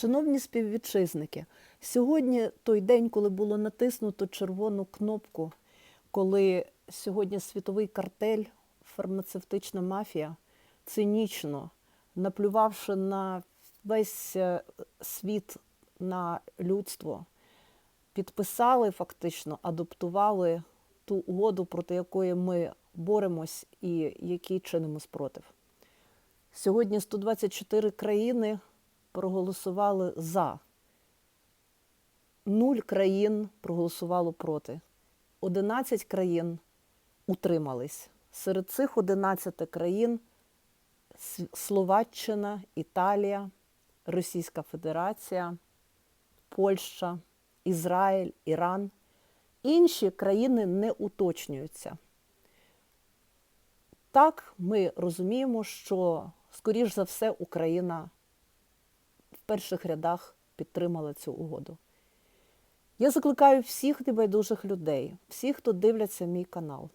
Шановні співвітчизники, сьогодні той день, коли було натиснуто червону кнопку, коли сьогодні світовий картель, фармацевтична мафія цинічно, наплювавши на весь е, світ, на людство, підписали фактично, адаптували ту угоду, проти якої ми боремось і який чинимо спротив. Сьогодні 124 країни проголосували за. Нуль країн проголосувало проти. 11 країн утримались. Серед цих 11 країн Словаччина, Італія, Російська Федерація, Польща, Ізраїль, Іран. Інші країни не уточнюються. Так, ми розуміємо, що, скоріш за все, Україна перших рядах підтримала цю угоду. Я закликаю всіх небайдужих людей, всіх, хто дивляться мій канал,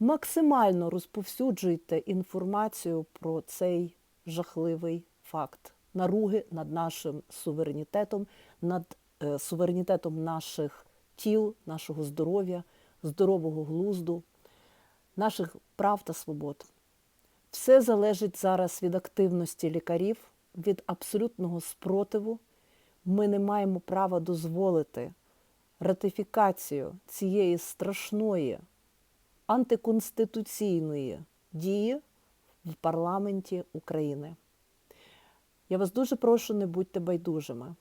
максимально розповсюджуйте інформацію про цей жахливий факт наруги над нашим суверенітетом, над е, суверенітетом наших тіл, нашого здоров'я, здорового глузду, наших прав та свобод. Все залежить зараз від активності лікарів, від абсолютного спротиву. Ми не маємо права дозволити ратифікацію цієї страшної антиконституційної дії в парламенті України. Я вас дуже прошу, не будьте байдужими.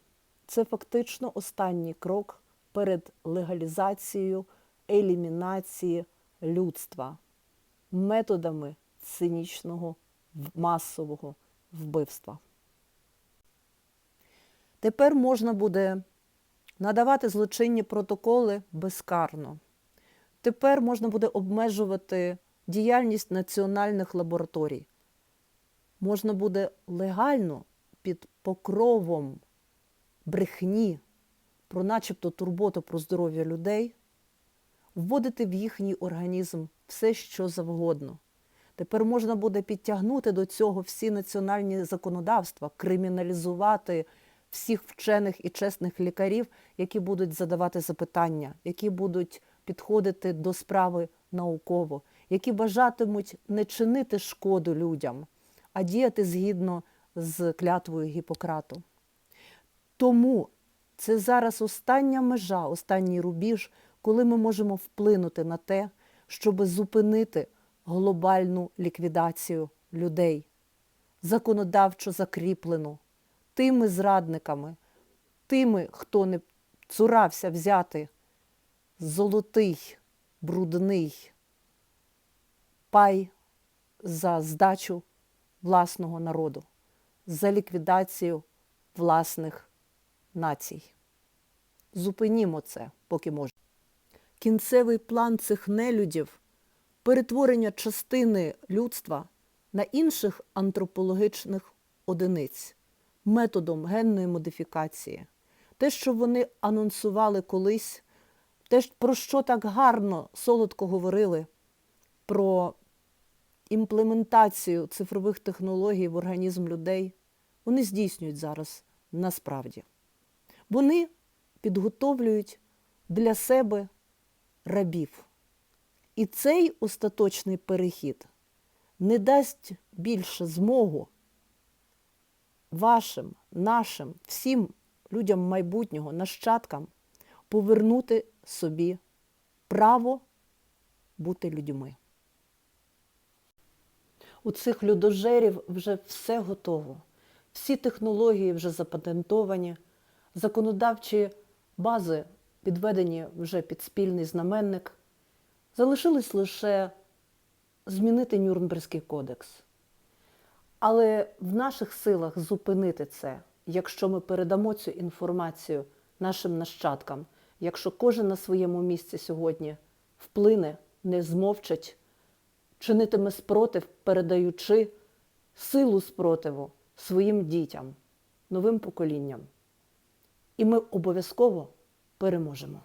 Це фактично останній крок перед легалізацією елімінації людства методами цинічного масового вбивства. Тепер можна буде надавати злочинні протоколи безкарно. Тепер можна буде обмежувати діяльність національних лабораторій. Можна буде легально під покровом брехні про начебто турботу про здоров'я людей вводити в їхній організм все, що завгодно. Тепер можна буде підтягнути до цього всі національні законодавства, криміналізувати всіх вчених і чесних лікарів, які будуть задавати запитання, які будуть підходити до справи науково, які бажатимуть не чинити шкоду людям, а діяти згідно з клятвою Гіппократу. Тому це зараз остання межа, останній рубіж, коли ми можемо вплинути на те, щоб зупинити глобальну ліквідацію людей, законодавчо закріплену тими зрадниками, тими, хто не цурався взяти золотий, брудний пай за здачу власного народу, за ліквідацію власних націй. Зупинімо це, поки можна. Кінцевий план цих нелюдів перетворення частини людства на інших антропологічних одиниць методом генної модифікації. Те, що вони анонсували колись, те, про що так гарно солодко говорили, про імплементацію цифрових технологій в організм людей, вони здійснюють зараз насправді. Вони підготовлюють для себе рабів. І цей остаточний перехід не дасть більше змогу вашим, нашим, всім людям майбутнього, нащадкам повернути собі право бути людьми. У цих людожерів вже все готово. Всі технології вже запатентовані, законодавчі бази підведені вже під спільний знаменник. Залишилось лише змінити Нюрнберзький кодекс. Але в наших силах зупинити це, якщо ми передамо цю інформацію нашим нащадкам, якщо кожен на своєму місці сьогодні вплине, не змовчать, чинитиме спротив, передаючи силу спротиву своїм дітям, новим поколінням. І ми обов'язково переможемо.